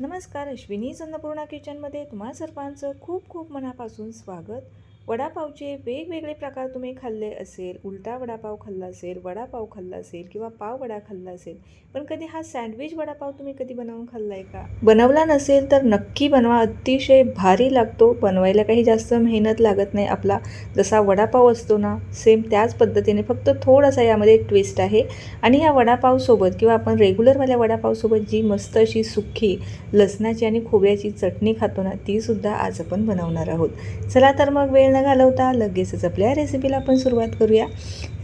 नमस्कार अश्विनी अन्नपूर्णा किचनमध्ये तुम्हा सर्वांचं खूप खूप मनापासून स्वागत. वडापावचे वेगवेगळे प्रकार तुम्ही खाल्ले असेल उलटा वडापाव खाल्ला असेल वडापाव खाल्ला असेल किंवा पाव वडा खाल्ला असेल पण कधी हा सँडविच वडापाव तुम्ही कधी बनवून खाल्ला आहे का? बनवला नसेल तर नक्की बनवा. अतिशय भारी लागतो. बनवायला काही जास्त मेहनत लागत नाही आपला. जसा वडापाव असतो ना सेम त्याच पद्धतीने फक्त थोडासा यामध्ये एक ट्विस्ट आहे. आणि या वडापावसोबत किंवा आपण रेग्युलरवाल्या वडापावसोबत जी मस्त अशी सुक्की लसणाची आणि खोबऱ्याची चटणी खातो ना तीसुद्धा आज आपण बनवणार आहोत. चला तर मग वेळ न घालवता लगेचच आपल्या रेसिपीला आपण सुरुवात करूया.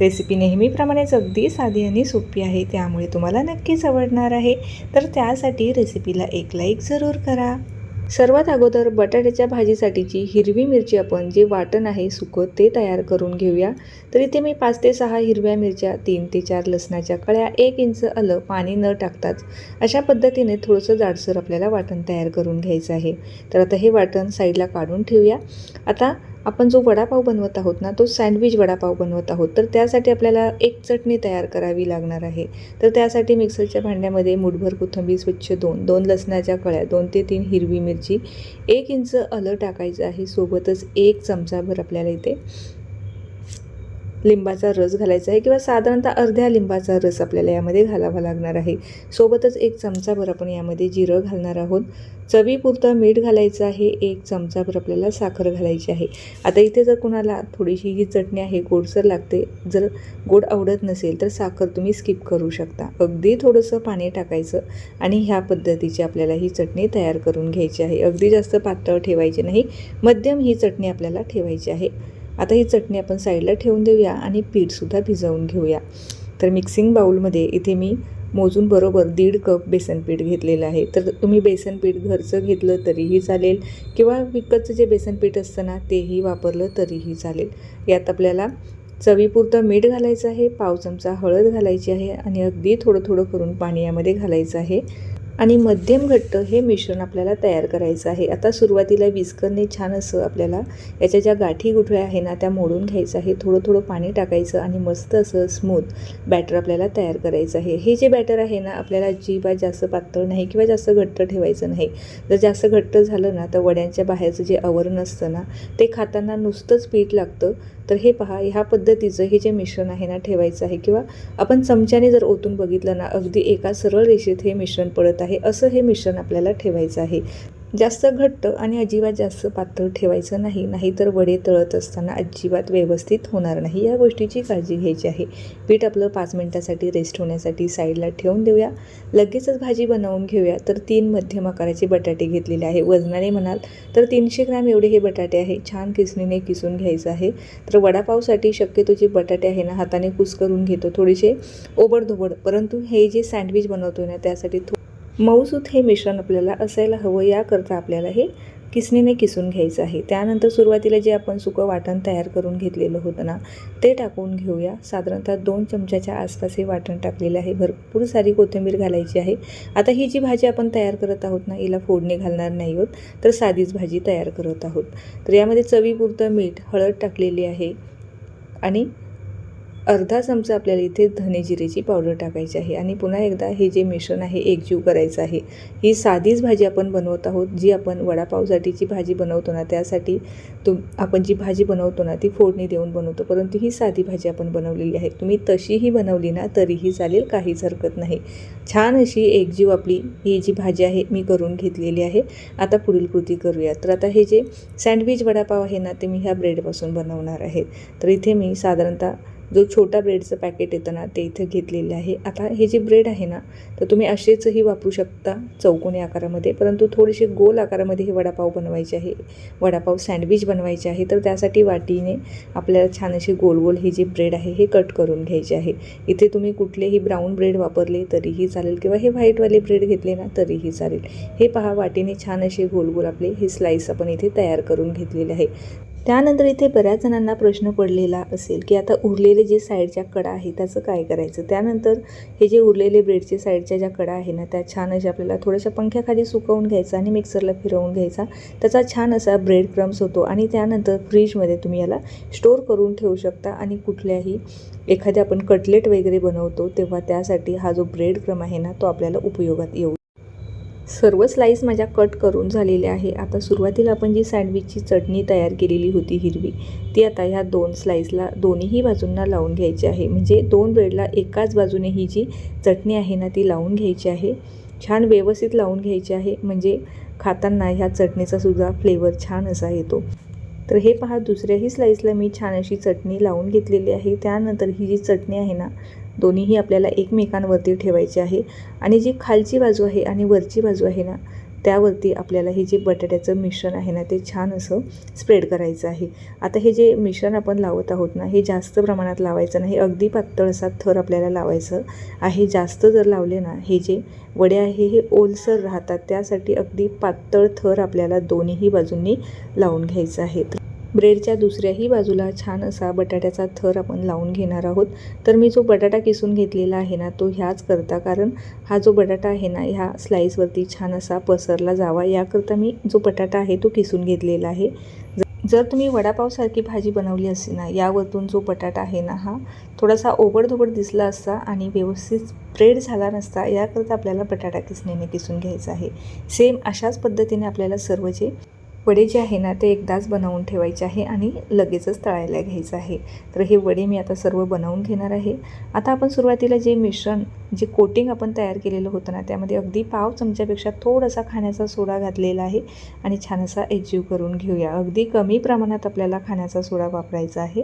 रेसिपी नेहमीप्रमाणेच अगदी साधी आणि सोपी आहे त्यामुळे तुम्हाला नक्कीच आवडणार आहे. तर त्यासाठी रेसिपीला एक लाईक जरूर करा. सर्वात अगोदर बटाट्याच्या भाजीसाठीची हिरवी मिरची आपण जे वाटण आहे सुकं ते तयार करून घेऊया. तर इथे मी पाच ते सहा हिरव्या मिरच्या तीन ते चार लसणाच्या कळ्या एक इंच आलं पाणी न टाकताच अशा पद्धतीने थोडंसं जाडसर आपल्याला वाटण तयार करून घ्यायचं आहे. तर आता हे वाटण साईडला काढून ठेवूया. आता आपण जो वडापाव बनवत आहोत ना तो सँडविच वडापाव बनवत आहोत. तर त्यासाठी आपल्याला एक चटणी तयार करावी लागणार आहे. तर त्यासाठी मिक्सरच्या भांड्यामध्ये मुठभर कोथिंबीर स्वच्छ दोन दोन लसणाच्या कळ्या दोन ते तीन हिरवी मिरची एक इंच आलं टाकायचं आहे. सोबतच एक चमचाभर आपल्याला इथे लिंबाचा रस घालायचा आहे किंवा साधारणतः अर्ध्या लिंबाचा रस आपल्याला यामध्ये घालावा लागणार आहे. सोबतच एक चमचाभर आपण यामध्ये जिरं घालणार आहोत. चवीपुरतं मीठ घालायचं आहे. एक चमचाभर आपल्याला साखर घालायची आहे. आता इथे जर कुणाला थोडीशी ही चटणी आहे गोडसर लागते जर गोड आवडत नसेल तर साखर तुम्ही स्किप करू शकता. अगदी थोडंसं पाणी टाकायचं आणि ह्या पद्धतीची आपल्याला ही चटणी तयार करून घ्यायची आहे. अगदी जास्त पातळ ठेवायची नाही. मध्यम ही चटणी आपल्याला ठेवायची आहे. आता ही चटणी आपण साईडला ठेवून देऊया आणि पीठसुद्धा भिजवून घेऊया. तर मिक्सिंग बाऊलमध्ये इथे मी मोजून बरोबर दीड कप बेसन पीठ घेतलेलं आहे. तर तुम्ही बेसन पीठ घरचं घेतलं तरीही चालेल किंवा विकतचं जे बेसन पीठ असतं ना तेही वापरलं तरीही चालेल. यात आपल्याला चवीपुरतं मीठ घालायचं आहे पाव चमचा हळद घालायची आहे आणि अगदी थोडं थोडं करून पाणी यामध्ये घालायचं आहे. आणि मध्यम घट्ट हे मिश्रण आपल्याला तयार करायचं आहे. आता सुरुवातीला विस्करने छान असं आपल्याला याच्या ज्या गाठी गुठळ्या आहे ना त्या मोडून घ्यायचं आहे. थोडं थोडं पाणी टाकायचं आणि मस्त असं स्मूथ बॅटर आपल्याला तयार करायचं आहे. हे जे बॅटर आहे ना आपल्याला अजिबात जास्त पातळ नाही किंवा जास्त घट्ट ठेवायचं नाही. जर जास्त घट्ट झालं ना तर वड्यांच्या बाहेरचं जे आवरण असतं ना ते खाताना नुसतंच पीठ लागतं. तर हे पहा ह्या पद्धतीचं हे जे मिश्रण आहे ना ठेवायचं आहे. किंवा आपण चमच्याने जर ओतून बघितलं ना अगदी एका सरळ रेषेत हे मिश्रण पडत आहे. असं हे मिश्रण आपल्याला ठेवायचं आहे. जास्त घट्ट आणि अजिबात जास्त पातळ ठेवायचं नाही नाहीतर वडे तळत असताना अजिबात व्यवस्थित होणार नाही या गोष्टीची काळजी घ्यायची आहे. पीठ आपलं पाच मिनटासाठी रेस्ट होण्यासाठी साईडला ठेवून देऊया. लगेचच भाजी बनवून घेऊया. तर तीन मध्यम आकाराचे बटाटे घेतलेले आहे. वजनाने म्हणाल तर तीनशे ग्रॅम एवढे हे बटाटे आहे. छान किसणीने किसून घ्यायचं आहे. तर वडापावसाठी शक्यतो जे बटाटे आहे ना हाताने कुस करून घेतो. थोडेसे ओबडधोबड. परंतु हे जे सँडविच बनवतो ना त्यासाठी थो मऊसूत हे मिश्रण आपल्याला असायला हवं याकरता आपल्याला हे किसणीने किसून घ्यायचं आहे. त्यानंतर सुरुवातीला जे आपण सुकं वाटण तयार करून घेतलेलं होतं ना ते टाकून घेऊया. साधारणतः दोन चमच्याच्या आसपास हे वाटण टाकलेलं आहे. भरपूर सारी कोथिंबीर घालायची आहे. आता ही जी भाजी आपण तयार करत आहोत ना हिला फोडणी घालणार नाही आहोत तर साधीच भाजी तयार करत आहोत. तर यामध्ये चवीपुरतं मीठ हळद टाकलेली आहे आणि अर्धा चमचा आपल्याला इथे धने जिरेची पावडर टाकायची आहे. आणि पुन्हा एकदा हे जे मिश्रण आहे एकजीव करायचं आहे. ही साधीच भाजी आपण बनवत आहोत जी आपण वडापावसाठीची भाजी बनवतो ना त्यासाठी तुम आपण जी भाजी बनवतो ना ती फोडणी देऊन बनवतो. परंतु ही साधी भाजी आपण बनवलेली आहे. तुम्ही तशीही बनवली ना तरीही चालेल काहीच हरकत नाही. छान अशी एकजीव आपली ही जी भाजी आहे मी करून घेतलेली आहे. आता पुढील कृती करूया. तर आता हे जे सँडविच वडापाव आहे ना ते मी ह्या ब्रेडपासून बनवणार आहे. तर इथे मी साधारणतः जो छोटा ब्रेडचं पॅकेट येतं ना ते इथं घेतलेलं आहे. आता हे जे ब्रेड आहे ना तर तुम्ही असेचही वापरू शकता चौकोनी आकारामध्ये परंतु थोडेसे गोल आकारामध्ये हे वडापाव बनवायचे आहे. वडापाव सँडविच बनवायचे आहे तर त्यासाठी वाटीने आपल्याला छान असे गोल गोल हे जे ब्रेड आहे हे कट करून घ्यायचे आहे. इथे तुम्ही कुठलेही ब्राऊन ब्रेड वापरले तरीही चालेल किंवा हे व्हाईटवाले ब्रेड घेतले ना तरीही चालेल. हे पहा वाटीने छान असे गोल गोल आपले हे स्लाईस आपण इथे तयार करून घेतलेले आहे. त्यानंतर इथे बऱ्याच जणांना प्रश्न पडलेला असेल की आता उरलेले जे साईडच्या कडा आहे त्याचं काय करायचं? त्यानंतर हे जे उरलेले ब्रेडचे साईडच्या ज्या कडा आहे ना त्या छान अशा आपल्याला थोड्याशा पंख्याखाली सुकवून घ्यायचा आणि मिक्सरला फिरवून घ्यायचा. त्याचा छान असा ब्रेड क्रम्स होतो आणि त्यानंतर फ्रीजमध्ये तुम्ही याला स्टोर करून ठेवू शकता आणि कुठल्याही एखाद्या आपण कटलेट वगैरे बनवतो तेव्हा त्यासाठी हा जो ब्रेड क्रम आहे ना तो आपल्याला उपयोगात येऊ सर्व स्लाईस माझ्या कट करून झालेल्या आहे. आता सुरुवातीला आपण जी सँडविचची चटणी तयार केलेली होती हिरवी ती आता ह्या दोन स्लाईसला दोन्हीही बाजूंना लावून घ्यायची आहे. म्हणजे दोन ब्रेडला एकाच बाजूने ही जी चटणी आहे ना ती लावून घ्यायची आहे. छान व्यवस्थित लावून घ्यायची आहे. म्हणजे खाताना ह्या चटणीचा सुद्धा फ्लेवर छान असा येतो. तर हे पहा दुसऱ्याही स्लाईसला मी छान अशी चटणी लावून घेतलेली आहे. त्यानंतर ही जी चटणी आहे ना दोन्हीही आपल्याला एकमेकांवरती ठेवायची आहे. आणि जी खालची बाजू आहे आणि वरची बाजू आहे ना त्यावरती आपल्याला हे जे बटाट्याचं मिश्रण आहे ना ते छान असं स्प्रेड करायचं आहे. आता हे जे मिश्रण आपण लावत आहोत ना हे जास्त प्रमाणात लावायचं नाही. अगदी पातळ असा थर आपल्याला लावायचं आहे. जास्त जर लावले ना हे जे वडे आहे हे ओलसर राहतात त्यासाठी अगदी पातळ थर आपल्याला दोन्हीही बाजूंनी लावून घ्यायचं आहे. ब्रेडच्या दुसऱ्याही बाजूला छान असा बटाट्याचा थर आपण लावून घेणार आहोत. तर मी जो बटाटा किसून घेतलेला आहे ना तो ह्याच करता. कारण हा जो बटाटा आहे ना ह्या स्लाईसवरती छान असा पसरला जावा. याकरता मी जो बटाटा आहे तो किसून घेतलेला आहे. जर तुम्ही वडापावसारखी भाजी बनवली असती ना यावरतून जो बटाटा आहे ना हा थोडासा ओबडधोबड दिसला असता आणि व्यवस्थित स्प्रेड झाला नसता याकरता आपल्याला बटाटा किसणीने किसून घ्यायचा आहे. सेम अशाच पद्धतीने आपल्याला सर्व जे वडे जे आहे ना ते एकदाच बनवून ठेवायचे आहे आणि लगेचच तळायला घ्यायचं आहे. तर हे वडे मी आता सर्व बनवून घेणार आहे. आता आपण सुरुवातीला जे मिश्रण जे कोटिंग आपण तयार केलेलं होतं ना त्यामध्ये अगदी पाव चमच्यापेक्षा थोडासा खाण्याचा सोडा घातलेला आहे आणि छान असा एकजीव करून घेऊया. अगदी कमी प्रमाणात आपल्याला खाण्याचा सोडा वापरायचा आहे.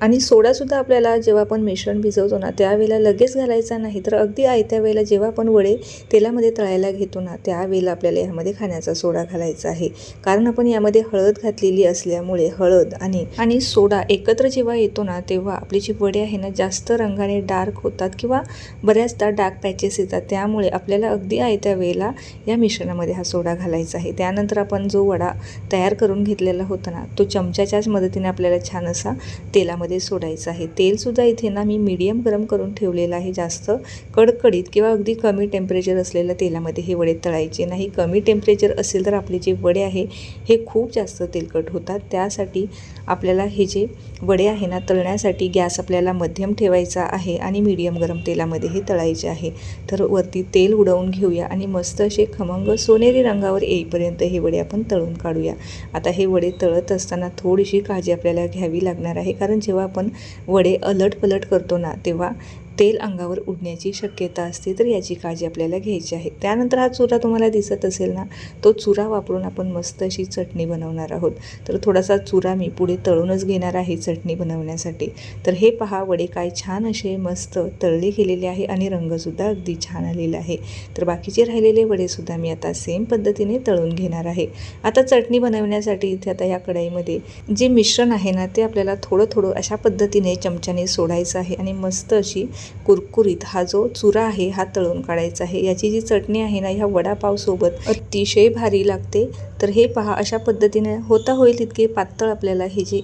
आणि सोडासुद्धा आपल्याला जेव्हा आपण मिश्रण भिजवतो ना त्यावेळेला लगेच घालायचा नाही. तर अगदी आयत्या वेळेला जेव्हा आपण वडे तेलामध्ये तळायला घेतो ना त्यावेळेला आपल्याला यामध्ये खाण्याचा सोडा घालायचा आहे. कारण आपण यामध्ये हळद घातलेली असल्यामुळे हळद आणि आणि सोडा एकत्र जेव्हा येतो ना तेव्हा आपली जी वडे आहे ना जास्त रंगाने डार्क होतात किंवा बऱ्याचदा डार्क पॅचेस येतात. त्यामुळे आपल्याला अगदी आयत्या वेळेला या मिश्रणामध्ये हा सोडा घालायचा आहे. त्यानंतर आपण जो वडा तयार करून घेतलेला होता ना तो चमच्याच्याच मदतीने आपल्याला छान असा तेलामध्ये मध्ये सोडायचं आहे. तेलसुद्धा इथे ना मी मीडियम गरम करून ठेवलेलं आहे जास्त. कडकडीत किंवा अगदी कमी टेम्परेचर असलेल्या तेलामध्ये हे वडे तळायचे नाही. कमी टेम्परेचर असेल तर आपले जे वडे आहे हे खूप जास्त तेलकट होतात. त्यासाठी आपल्याला हे जे वडे आहे ना तळण्यासाठी गॅस आपल्याला मध्यम ठेवायचा आहे आणि मीडियम गरम तेलामध्ये हे तळायचे आहे. तर वरती तेल उडवून घेऊया आणि मस्त असे खमंग सोनेरी रंगावर येईपर्यंत हे वडे आपण तळून काढूया. आता हे वडे तळत असताना थोडीशी काळजी आपल्याला घ्यावी लागणार आहे कारण जेव्हा जेव्हा आपण वडे अलट पलट करतो ना तेव्हा तेल अंगावर उडण्याची शक्यता असते तर याची काळजी आपल्याला घ्यायची आहे. त्यानंतर हा चुरा तुम्हाला दिसत असेल ना तो चुरा वापरून आपण मस्त अशी चटणी बनवणार आहोत. तर थोडासा चुरा मी पुढे तळूनच घेणार आहे चटणी बनवण्यासाठी. तर हे पहा वडे काय छान असे मस्त तळले गेलेले आहे आणि रंगसुद्धा अगदी छान आलेला आहे. तर बाकीचे राहिलेले वडेसुद्धा मी आता सेम पद्धतीने तळून घेणार आहे. आता चटणी बनवण्यासाठी इथे आता या कढाईमध्ये जे मिश्रण आहे ना ते आपल्याला थोडं थोडं अशा पद्धतीने चमच्याने सोडायचं आहे आणि मस्त अशी कुरकुरीत हा जो चुरा आहे हा तळून काढायचा आहे. याची जी चटणी आहे ना ह्या वडापावसोबत अतिशय भारी लागते. तर हे पहा अशा पद्धतीने होता होईल तितके पातळ आपल्याला हे जे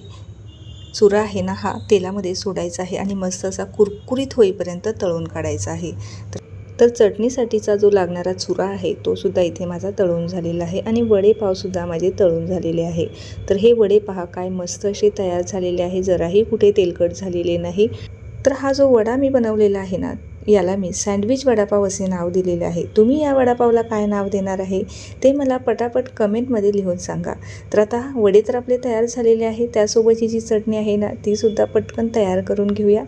चुरा आहे ना हा तेलामध्ये सोडायचा आहे आणि मस्त असा कुरकुरीत होईपर्यंत तळून काढायचा आहे. तर तर चटणीसाठीचा जो लागणारा चुरा आहे तो सुद्धा इथे माझा तळून झालेला आहे आणि वडे पावसुद्धा माझे तळून झालेले आहे. तर हे वडे पहा काय मस्त असे तयार झालेले आहे. जराही कुठे तेलकट झालेले नाही. तर हा जो वडा मी बनवलेला आहे ना याला मी सँडविच वडापाव असे नाव दिलेले आहे. तुम्ही या वडापावला काय नाव देणार आहे ते मला पटापट कमेंटमध्ये लिहून सांगा. तर आता वडे तर आपले तयार झालेले आहे त्यासोबतची जी चटणी आहे ना तीसुद्धा पटकन तयार करून घेऊया.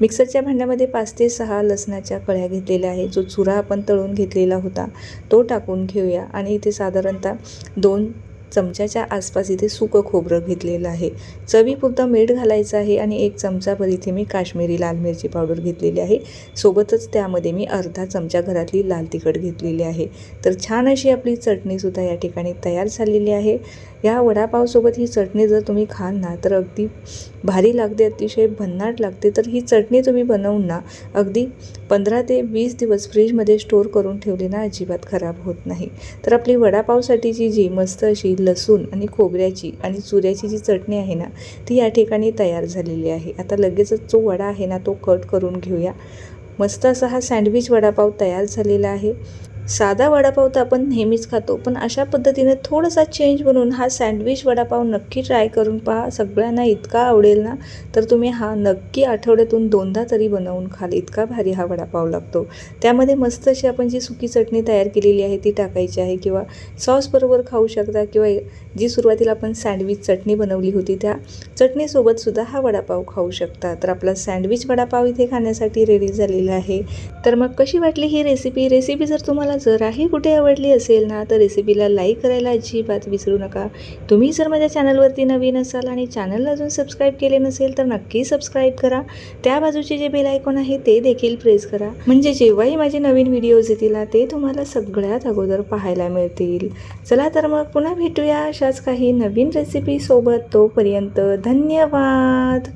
मिक्सरच्या भांड्यामध्ये पाच ते सहा लसणाच्या कळ्या घेतलेल्या आहे जो चुरा आपण तळून घेतलेला होता तो टाकून घेऊया. आणि इथे साधारणतः दोन चमच्याच्या आसपास इथे सुकं खोबरं घेतलेलं आहे. चवीपुरतं मीठ घालायचं आहे आणि एक चमचाभर इथे मी काश्मीरी लाल मिरची पावडर घेतलेली आहे. सोबतच त्यामध्ये मी अर्धा चमचा घरातली लाल तिखट घेतलेली आहे. तर छान अशी आपली चटणीसुद्धा या ठिकाणी तयार झालेली आहे. या वडापावसोबत ही चटणी जर तुम्ही खाल ना तर अगदी भारी लागते अतिशय भन्नाट लागते. तर ही चटणी तुम्ही बनवून ना अगदी पंधरा ते वीस दिवस फ्रीजमध्ये स्टोर करून ठेवली ना अजिबात खराब होत नाही. तर आपली वडापावसाठीची जी मस्त अशी लसूण आणि खोबऱ्याची आणि चुऱ्याची जी चटणी आहे ना ती या ठिकाणी तयार झालेली आहे. आता लगेचच जो वडा आहे ना तो कट करून घेऊया. मस्त असा हा सँडविच वडापाव तयार झालेला आहे. साधा वडापाव तर आपण नेहमीच खातो पण अशा पद्धतीने थोडासा चेंज बनवून हा सँडविच वडापाव नक्की ट्राय करून पहा. सगळ्यांना इतका आवडेल ना तर तुम्ही हा नक्की आठवड्यातून दोनदा तरी बनवून खाल. इतका भारी हा वडापाव लागतो. त्यामध्ये मस्त अशी आपण जी सुकी चटणी तयार केलेली आहे ती टाकायची आहे किंवा सॉसबरोबर खाऊ शकता किंवा जी सुरुवातीला आपण सँडविच चटणी बनवली होती त्या चटणीसोबतसुद्धा हा वडापाव खाऊ शकता. तर आपला सँडविच वडापाव इथे खाण्यासाठी रेडी झालेला आहे. तर मग कशी वाटली ही रेसिपी रेसिपी जर तुम्हाला जराही कुठे आवडली असेल ना तर रेसिपीला लाईक करायला अजिबात विसरू नका. तुम्ही जर माझ्या चॅनलवरती नवीन असाल आणि चॅनलला अजून सबस्क्राईब केले नसेल तर नक्की सबस्क्राईब करा. त्या बाजूचे जे बेल आयकॉन आहे ते देखील प्रेस करा. म्हणजे जेव्हाही माझे नवीन व्हिडिओज येतील ना ते तुम्हाला सगळ्यात अगोदर पाहायला मिळतील. चला तर मग पुन्हा भेटूया अशाच काही नवीन रेसिपी सोबत. तोपर्यंत धन्यवाद!